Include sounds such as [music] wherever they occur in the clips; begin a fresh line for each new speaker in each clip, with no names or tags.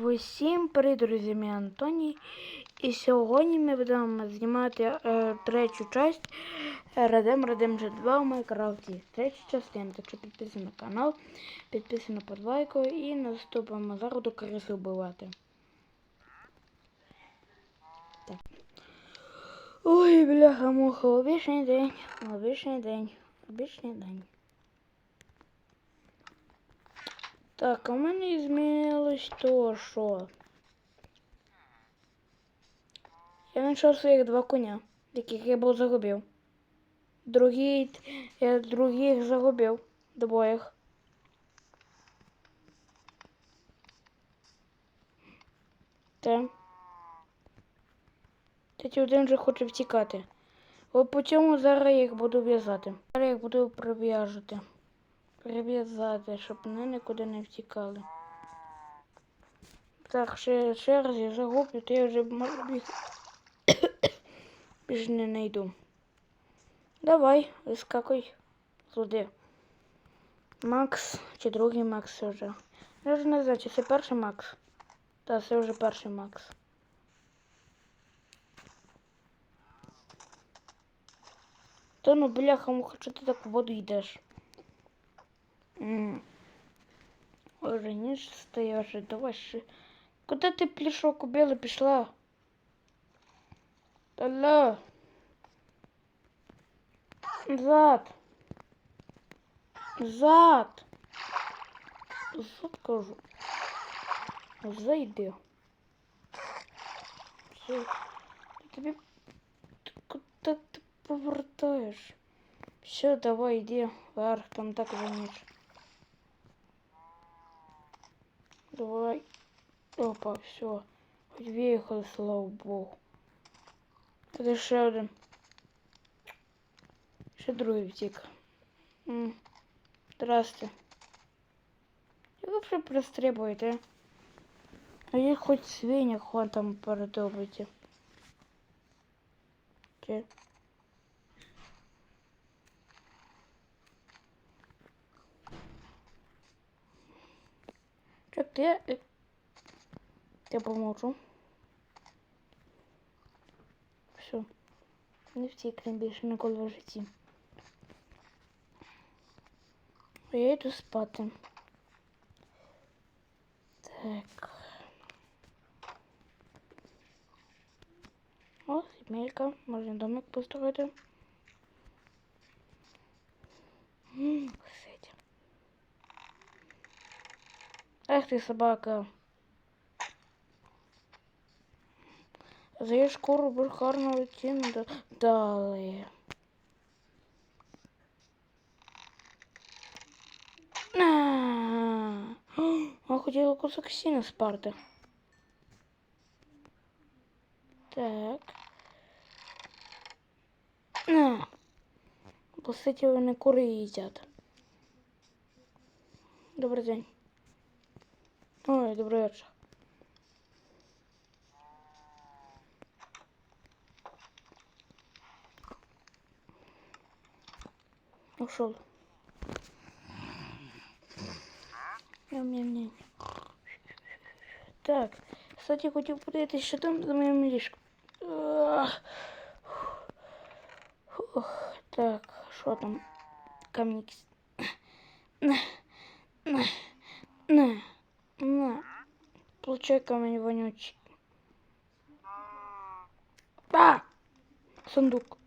Усім привіт, друзі, мій Антоній. І сьогодні ми будемо знімати е, третю часть Red Redemption 2 в Майнкрафті. Третю частину. Так що підписуй на канал, підписуй на подвайку і наступимо зараз до криси вбивати. Так. Ой, бляха муха, обічний день, обічний день, обічний день. Так, а в мене змінилось то, що. Я знайшов своїх два коня, яких я був загубив. Другі, я других загубив. Двоїх. Та. Третій один вже хоче втікати. От по цьому зараз я їх буду в'язати. Зараз я їх буду прив'яжати. Прив'язати, щоб вони нікуди не втікали. Так, ще, я загублю, я вже біг... [coughs] більше не знайду. Давай, вискакуй туди. Макс чи другий Макс вже. Я вже не знаю, чи це перший Макс. Так, це вже перший Макс. Та ну бляха, муха, що ти так в воду йдеш? М. Ой, раніше стояш, давай ще. Куди ти плішок убила пішла? Алло. Зад. Зад. Зад кажу. Зайди. Все. Тобі Ти куди ти повертаєш? Все, давай йди вверх, там так раніше. Давай. Опа, все. Хоть виїхали, слава Богу. Це ще один. Ще другий втік. М. Здрасте. Як ви вже пристрибуєте? А їх хоч свиня хон там передобуйте. Чи? Чек, ти? е, Я помовчу. Все. Не втікне більше ніколи в житті. Я йду спати. Так. О, сімейка. Можна домик построїти. М, Сидь. Ах ти собака. За шкуру бурхарного ціну да- дали. А хотіла кусок сіна спарти. Так. На. Суті, вони кури їдять. Добрий день. Ой, добрий вечір. Ушел. Ням-ням-ням. Так, кстати, хотів подивитися, що там за моїм ліжком. Ах. Фух, Так, що там? Камник. [coughs] На, на, на, на. Получай камень вонючий. А! Сундук.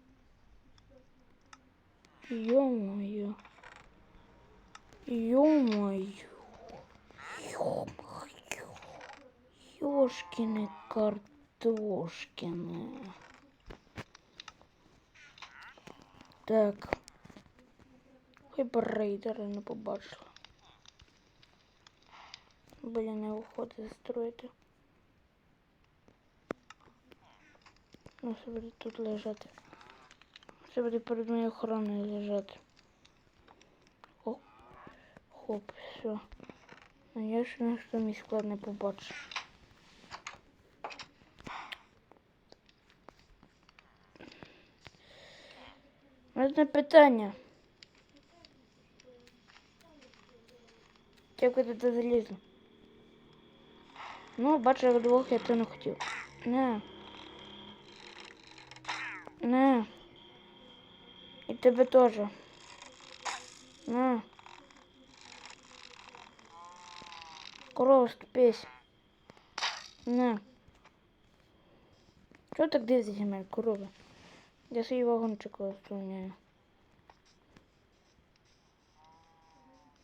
Ё-моё. Ё-моё. Ё-моё. Ёшкины картошкины. Так. Хіба рейдери не побачила. Блін, не виходить строїти. Ну, все буде тут лежати. Все буде перед моєю охороною лежати. О, хоп, все. Ну я ще ніхто мій склад не побачив. Одне питання. Як ви туди залізли? Ну, бачу, як двох я це не хотів. Не. Не. І тебе теж. На. Корова, ступись. На. Чого так дивишся на мене, корова? Я свій вагончик розсуняю.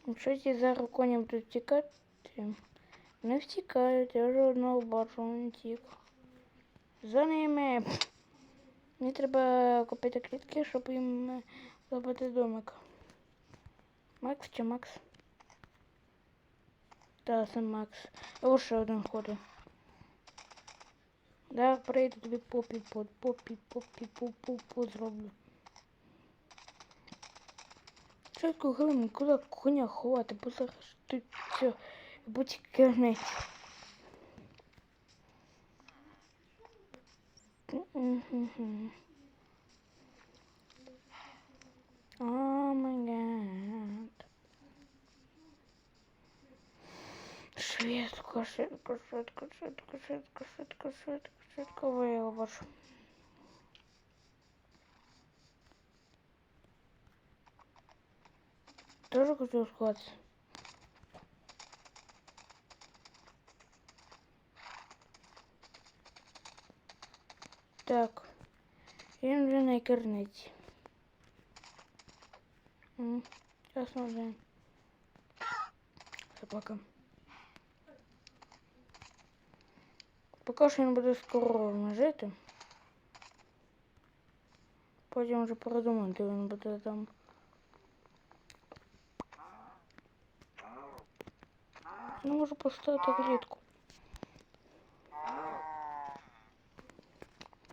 Якщо ті зараз коні будуть втікати, не втікають, я вже одного бачу, він втік. За ними. Мені треба купити клітки, щоб їм е, зробити домик. Макс чи Макс? Так, це Макс. Ось ще один ходить. Да, прийду тобі попі под попі попі пу пу пу зроблю. Чітко глину, куди коня ховати, бо зараз тут все, будь кернець. Мгм. О май гад. Швидко, швидко, швидко, швидко, швидко, швидко, швидко, швидко виявиш. Тоже хотел схватиться. Так. Він вже на керниці. М, Ясно вже. Собака. Поки що він буде з коровами жити. Потім вже передумаю, де він буде там. Ну, можу поставити клітку.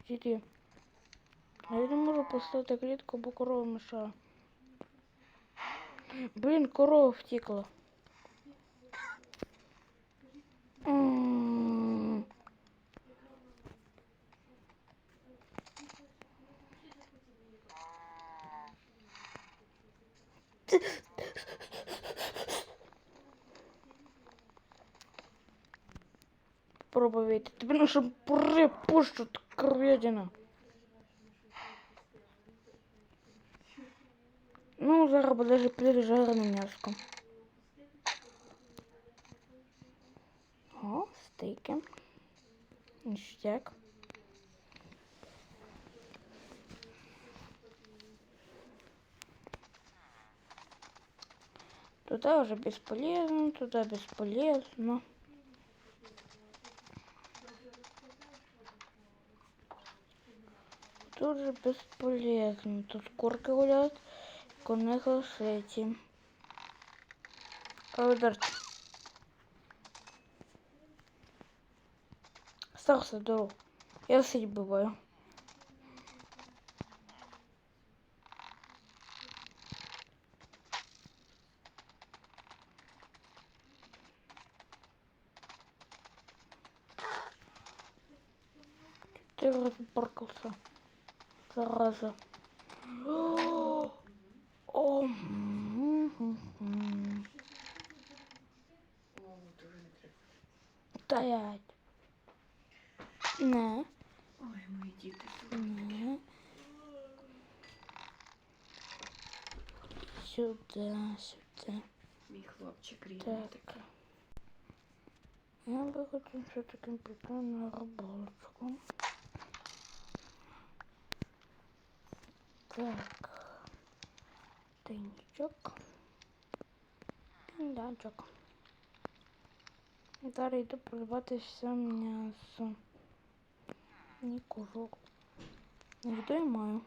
Іди. А я не можу поставити клітку, бо корова мешає. Блін, корова. М. Попробуй вийти. Тебе наша припущу, кров'ядина. Ну, зараз буде же пережарене м'яско. О, стейки. Ништяк. Туда уже бесполезно, туда бесполезно. Тут же бесполезно. Тут курки гуляют, конеха с этим. Ударчик. Старся здоров. Я сидь бываю. Ты разбаркался. Зараза. Сюда, сюда.
Мій хлопчик рідний
Так.
такий.
Я бы хотел все-таки пойти на рыбалочку. Так. Тайничок. Піндачок. Зараз йду придбатися м'ясо. Ні кожух. Ніхто я маю.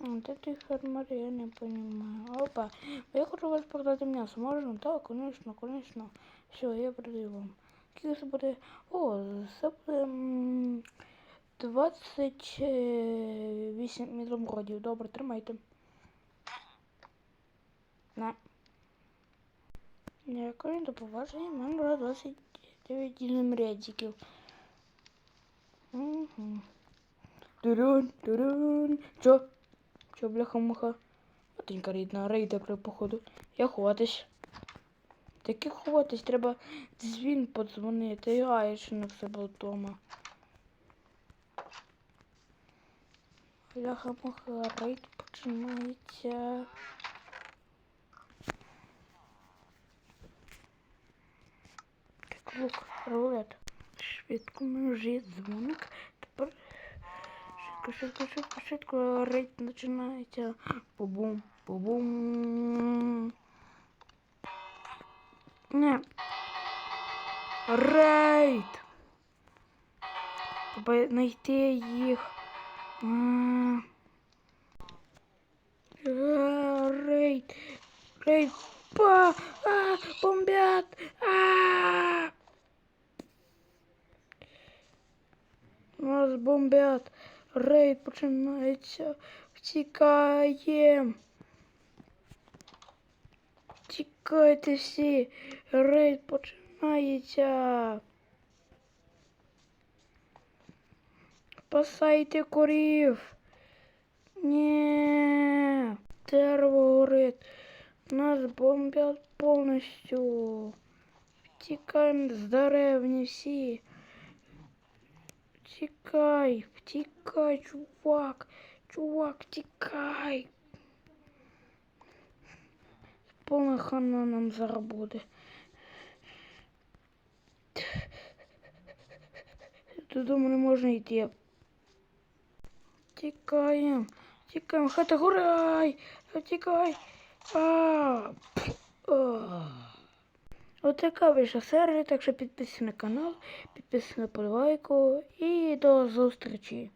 Вот этой фермер я не понимаю. Опа, я хочу вас продати м'ясо. Можна? Так, конечно, конечно. Все, я продаю вам. Скільки це буде? О, це буде м, 28 міломродів. Добре, тримайте. На. Дякую, до побачення. Мене вже 29 міломрядиків. Угу. Турун, турун. Чо? Чо, бляха-муха? Матенька рідна, рейда при походу. Я ховатись. Таки ховатись, треба дзвін подзвонити. А, я ще не все було вдома. Бляха-муха, рейд починається. Лук, рулет. Швидко множить дзвоник. Швидко, швидко, швидко, швидко. Рейд починається. Бу-бум, бу-бум. Не. Рейд! Треба знайти їх. Рейд. Рейд. Па! А! Бомбят! А! Нас бомбят. Рейд починається. Втікаєм. Тікайте всі. Рейд починається. Спасайте корів. Ні. Дерево горить. Нас бомбять повністю. Втікаємо з деревні всі. Втікай, втікай, чувак. Чувак, втікай. Повна хана нам зараз буде. Додому не можна йти. Тікаємо, тікаємо, хата гурай, тікай. А, а. Отака вийшла серія, так що підписуйтесь на канал, підписуйтесь на подвайку і до зустрічі.